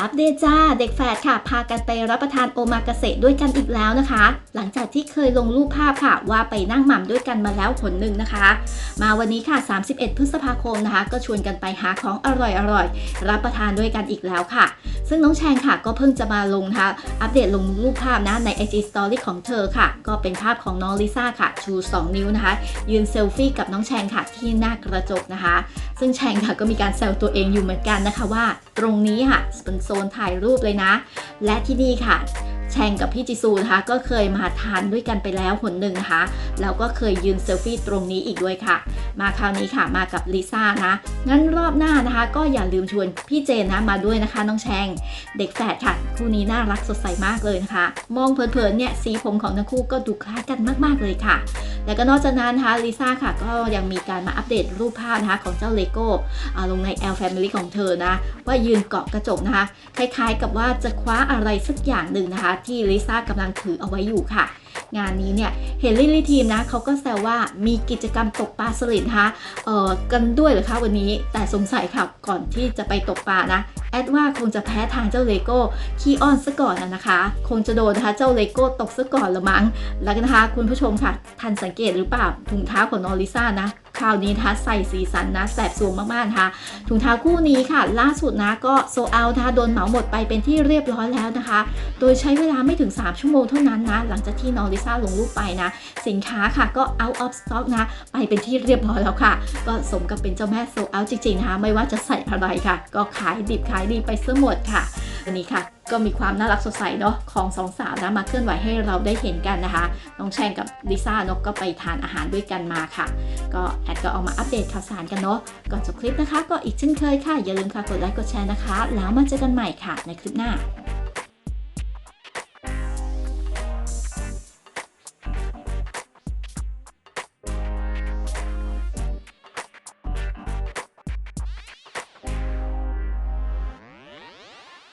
อัปเดตจ้าเด็กแฝดค่ะ พากันไปรับประทานโอมากาเสะด้วยกันอีกแล้วนะคะ หลังจากที่เคยลงรูปภาพค่ะ ว่าไปนั่งหม่ำด้วยกันมาแล้วคนหนึ่งนะคะ มาวันนี้ค่ะ 31 พฤษภาคมนะคะ ก็ชวนกันไปหาของอร่อยๆรับประทานด้วยกันอีกแล้วค่ะ ซึ่งน้องแชงค่ะ ก็เพิ่งจะมาลงนะคะอัปเดตลงรูปภาพนะใน IG Story ของเธอค่ะ ก็เป็นภาพของน้องลิซ่าค่ะ ชู 2 นิ้วนะคะ ยืนเซลฟี่กับน้องแชงค่ะ ที่หน้ากระจกนะคะ ซึ่งแชงค่ะก็มีการแซวตัวเองอยู่เหมือนกันนะคะว่า ตรงนี้ค่ะเป็นโซนถ่ายรูปเลยนะ และที่นี่ค่ะ แชงกับพี่จิซูนะคะก็เคยมาทานด้วยกันไปแล้วคนหนึ่งนะคะแล้วก็เคยยืนเซลฟี่ตรงนี้อีกด้วยค่ะ มาคราวนี้ค่ะมากับลิซ่านะงั้นรอบหน้านะคะ ก็อย่าลืมชวนพี่เจนนะมาด้วยนะคะน้องแชง เด็กแฝดค่ะคู่นี้น่ารักสดใสมากเลยนะคะ มองเพลินๆเนี่ยสีผมของทั้งคู่ก็ดูคล้ายกันมากๆเลยค่ะ แล้วก็นอกจากนั้นนะคะลิซ่าค่ะก็ยังมีการมาอัปเดตรูปภาพนะคะของเจ้าเลโก้อ่าลงใน L Family ของเธอนะว่ายืนเกาะกระจกนะคะ คล้ายๆกับว่าจะคว้าอะไรสักอย่างหนึ่งนะคะที่ลิซ่ากำลังถือเอาไว้อยู่ค่ะ งานนี้เนี่ยเห็นลิลลี่ทีมนะเขาก็แซวว่ามีกิจกรรมตกปลาสลิดนะคะเอ่อกันด้วยเหรือคะวันนี้แต่สงสัยค่ะก่อนที่จะไปตกปลานะแอดว่าคงจะแพ้ทางเจ้าเลโก้ขี้อ้อนซะก่อนนะนะคะ คงจะโดนนะคะเจ้าเลโก้ตกซะก่อนละมั้งแล้วก็นะคะคุณผู้ชมค่ะ ทันสังเกตหรือเปล่าถุงเท้าของน้องลิซ่านะ คราวนี้นะคะใส่สีสันนะแสบสวงมากๆนะคะถุงเท้าคู่นี้ค่ะ ล่าสุดนะก็โซเอานะคะโดนเหมาหมดไปเป็นที่เรียบร้อยแล้วนะคะ โดยใช้เวลาไม่ถึง 3 ชั่วโมงเท่านั้นนะ หลังจากที่น้องลิซ่าลงรูปไปนะ สินค้าค่ะก็ out of stock นะ ไปเป็นที่เรียบร้อยแล้วค่ะ ก็สมกับเป็นเจ้าแม่โซเอาจริงๆนะคะไม่ว่าจะใส่อะไรค่ะ ก็ขายดิบขายดีไปซะหมดค่ะ วันนี้ค่ะ ก็มีความน่ารักสดใสเนาะของสองสาวนะมาเคลื่อนไหวให้เราได้เห็นกันนะคะ น้องแชงกับลิซ่าเนาะก็ไปทานอาหารด้วยกันมาค่ะ ก็แอดก็เอามาอัปเดตข่าวสารกันเนาะก่อนจบคลิปนะคะ ก็อีกเช่นเคยค่ะ อย่าลืมค่ะกดไลค์กดแชร์นะคะ แล้วมาเจอกันใหม่ค่ะในคลิปหน้า